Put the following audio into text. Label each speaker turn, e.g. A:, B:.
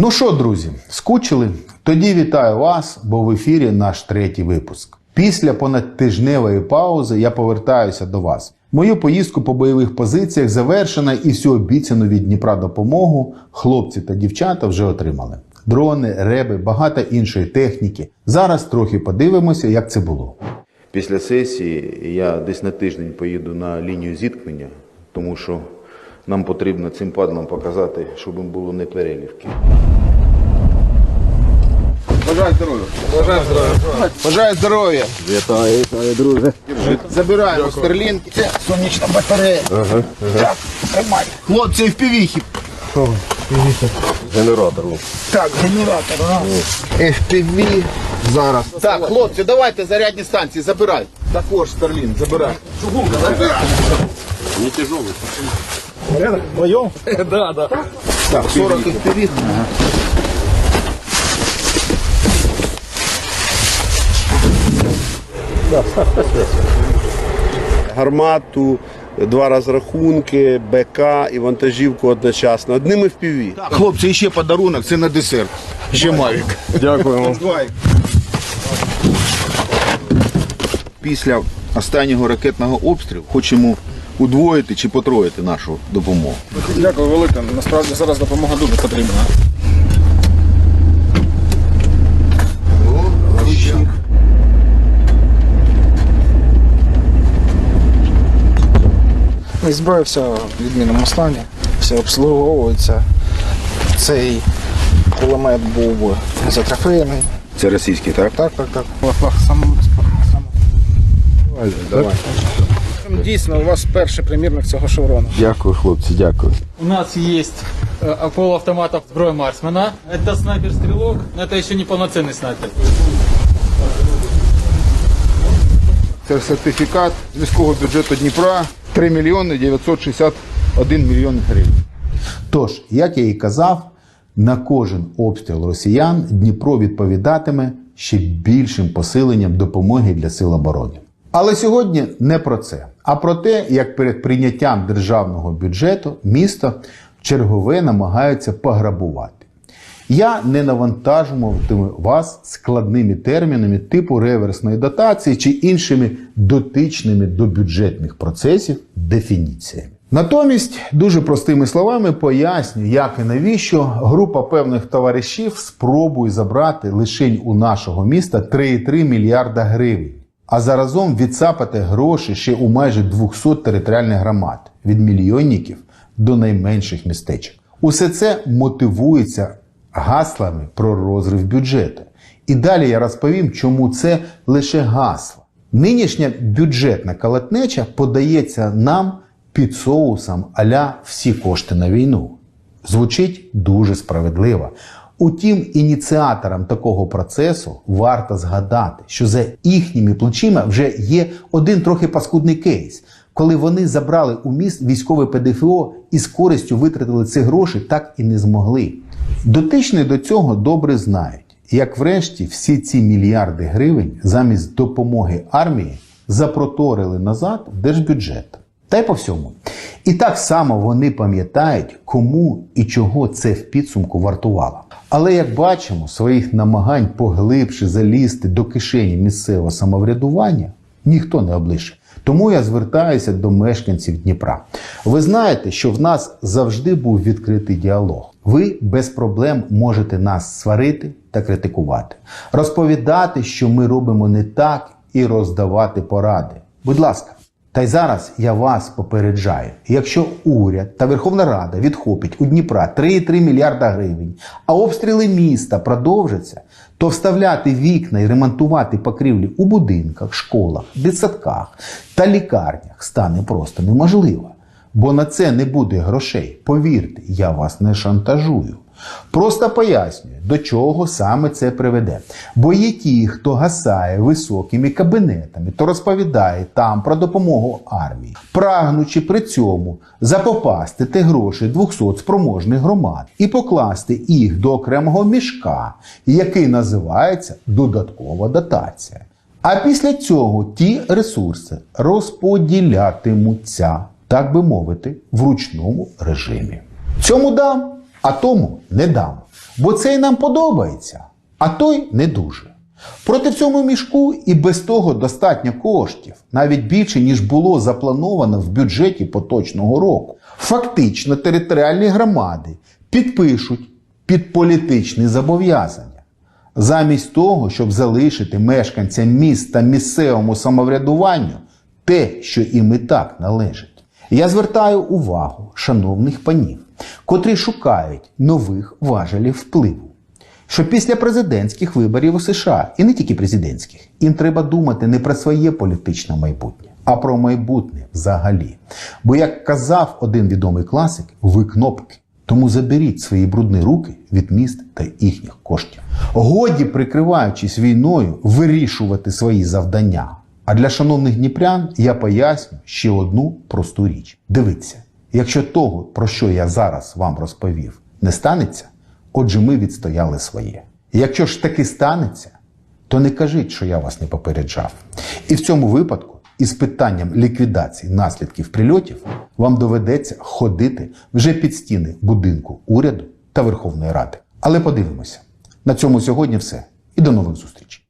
A: Ну що, друзі, скучили? Тоді вітаю вас, бо в ефірі наш третій випуск. Після понадтижневої паузи я повертаюся до вас. Мою поїздку по бойових позиціях завершена і всю обіцяну від Дніпра допомогу хлопці та дівчата вже отримали. Дрони, реби, багато іншої техніки. Зараз трохи подивимося, як це було.
B: Після сесії я десь на тиждень поїду на лінію зіткнення, тому що нам потрібно цим падлам показати, щоб їм було не перелівки. Бажаю здоров'я. Бажаю здоров'я. Бажаю здоров'я.
C: Вітаю, вітаю, друже.
B: Забираємо стерлінки. Це сонячна батарея. Так, тримай. Хлопці в півіхі.
C: Генератор.
B: Так, генератор. а. FPV зараз. Так, хлопці, давайте зарядні станції забирай. Також Старлін, забирай. Чугунка, забирай.
C: Не тяжелый.
D: Вдвоем?
B: Так, 40 FPV.
C: Гармату, два розрахунки, БК і вантажівку одночасно. Одним FPV.
B: Так, хлопці, ще подарунок, це на десерт. Ще Мавік.
C: Дякуємо.
B: Після останнього ракетного обстрілу хочемо удвоїти чи потроїти нашу допомогу.
D: Дякую велике. Насправді зараз допомога дуже потрібна. І зброя вся в відмінному стані, все обслуговується. Цей кулемет був би затрофейний.
B: Це російський, так?
D: Так, так, так. Сам, сам.
C: Давай.
D: Дійсно, у вас перший примірник цього шеврону.
C: Дякую, хлопці, дякую.
E: У нас есть э, полуавтоматов сброя Марсмана. Это снайпер-стрелок, но это еще не полноценный снайпер.
B: Це сертифікат з міського бюджету Дніпра 3 мільйони 961 мільйон гривень.
A: Тож, як я і казав, на кожен обстріл росіян Дніпро відповідатиме ще більшим посиленням допомоги для сил оборони. Але сьогодні не про це, а про те, як перед прийняттям державного бюджету місто чергове намагаються пограбувати. Я не навантажуватиму вас складними термінами типу реверсної дотації чи іншими дотичними до бюджетних процесів дефініціями. Натомість, дуже простими словами поясню, як і навіщо група певних товаришів спробує забрати лишень у нашого міста 3,3 мільярда гривень, а заразом відсапати гроші ще у майже 200 територіальних громад від мільйонників до найменших містечок. Усе це мотивується гаслами про розрив бюджету. І далі я розповім, чому це лише гасла. Нинішня бюджетна калатнеча подається нам під соусом аля всі кошти на війну. Звучить дуже справедливо. Утім, ініціаторам такого процесу варто згадати, що за їхніми плечима вже є один трохи паскудний кейс, коли вони забрали у міст військове ПДФО і з користю витратили ці гроші, так і не змогли. Дотичні до цього добре знають, як врешті всі ці мільярди гривень замість допомоги армії запроторили назад в держбюджет. Та й по всьому. І так само вони пам'ятають, кому і чого це в підсумку вартувало. Але як бачимо, своїх намагань поглибше залізти до кишені місцевого самоврядування ніхто не облише. Тому я звертаюся до мешканців Дніпра. Ви знаєте, що в нас завжди був відкритий діалог. Ви без проблем можете нас сварити та критикувати, розповідати, що ми робимо не так, і роздавати поради. Будь ласка. Та й зараз я вас попереджаю: якщо уряд та Верховна Рада відхопить у Дніпра 3,3 мільярда гривень, а обстріли міста продовжаться, то вставляти вікна і ремонтувати покрівлі у будинках, школах, дитсадках та лікарнях стане просто неможливо. Бо на це не буде грошей. Повірте, я вас не шантажую. Просто пояснюю, до чого саме це приведе. Бо є ті, хто гасає високими кабінетами, то розповідає там про допомогу армії, прагнучи при цьому запопастити гроші 200 спроможних громад і покласти їх до окремого мішка, який називається додаткова дотація. А після цього ті ресурси розподілятимуться, так би мовити, в ручному режимі. Цьому дам, а тому не дам. бо цей нам подобається, а той не дуже. Проте в цьому мішку і без того достатньо коштів, навіть більше, ніж було заплановано в бюджеті поточного року. Фактично, територіальні громади підпишуть під політичні зобов'язання. Замість того, щоб залишити мешканцям міст та місцевому самоврядуванню те, що їм і так належить. Я звертаю увагу шановних панів, котрі шукають нових важелів впливу що після президентських виборів у США, і не тільки президентських, їм треба думати не про своє політичне майбутнє, а про майбутнє взагалі. Бо, як казав один відомий класик, ви кнопки. Тому заберіть свої брудні руки від міст та їхніх коштів. Годі, прикриваючись війною, вирішувати свої завдання. А для шановних дніпрян я поясню ще одну просту річ. Дивіться, якщо того, про що я зараз вам розповів, не станеться, Отже, ми відстояли своє. Якщо ж таки станеться, то не кажіть, що я вас не попереджав. І в цьому випадку, із питанням ліквідації наслідків прильотів, вам доведеться ходити вже під стіни будинку уряду та Верховної Ради. Але подивимося. На цьому сьогодні все. І до нових зустрічей.